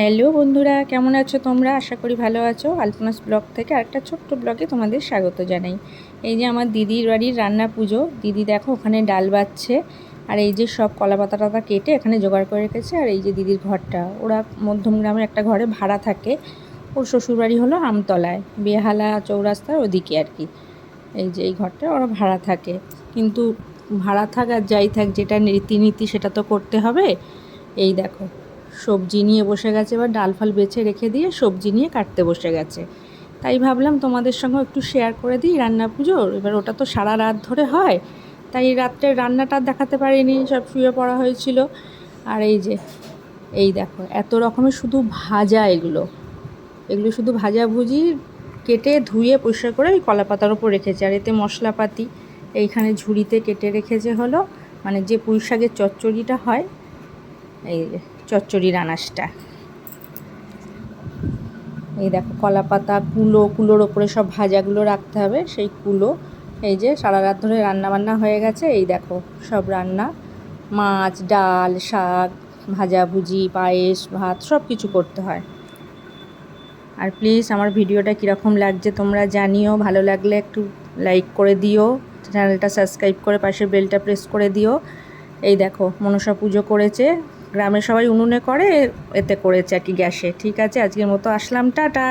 Hello বন্ধুরা, কেমন আছো তোমরা? আশা করি ভালো আছো। আলপনাস ব্লগ থেকে আরেকটা ছোট্ট ব্লগে তোমাদের স্বাগত জানাই। এই যে আমার দিদির বাড়ির রান্না পুজো। দিদি দেখো, ওখানে ডাল বাচ্ছে। আর এই যে সব কলা পাতা টাতা কেটে এখানে জোগাড় করে রেখেছে। আর এই যে দিদির ঘরটা, ওরা মধ্যম গ্রামের একটা ঘরে ভাড়া থাকে। ওর শ্বশুরবাড়ি হলো আমতলায়, বেহালা চৌরাস্তার ওদিকে আর কি। এই যে এই ঘরটা ওরা ভাড়া থাকে। কিন্তু ভাড়া থাক আর যাই থাক, যেটা রীতিনীতি সেটা তো করতে হবে। এই দেখো সবজি নিয়ে বসে গেছে, এবার ডাল ফাল বেছে রেখে দিয়ে সবজি নিয়ে কাটতে বসে গেছে। তাই ভাবলাম তোমাদের সঙ্গে একটু শেয়ার করে দিই রান্না পুজোর। এবার ওটা তো সারা রাত ধরে হয়, তাই রাত্রে রান্নাটা দেখাতে পারিনি, সব শুয়ে পড়া হয়েছিল। আর এই যে, এই দেখো, এত রকমের শুধু ভাজা এগুলো। এগুলো শুধু ভাজাভুজি কেটে ধুয়ে পরিষ্কার করে ওই কলা পাতার ওপর রেখেছে। আর এতে মশলাপাতি, এইখানে ঝুড়িতে কেটে রেখেছে হলো মানে যে পুঁই শাকের চচ্চড়িটা হয় এই চচ্চড়ির আনাজটা। এই দেখো কলা পাতা, কুলো, কুলোর ওপরে সব ভাজাগুলো রাখতে হবে। সেই কুলো, এই যে সারা রাত ধরে রান্না বান্না হয়ে গেছে। এই দেখো সব রান্না, মাছ, ডাল, শাক ভাজাভুজি পায়েস, ভাত, সব কিছু করতে হয়। আর প্লিজ আমার ভিডিওটা কীরকম লাগছে তোমরা জানিও। ভালো লাগলে একটু লাইক করে দিও। চ্যানেলটা সাবস্ক্রাইব করে পাশের বেলটা প্রেস করে দিও। এই দেখো মনসা পুজো করেছে। গ্রামে সবাই উনুনে করে, এতে করেছে আর কি গ্যাসে। ঠিক আছে, আজকের মতো আসলাম, টাটা।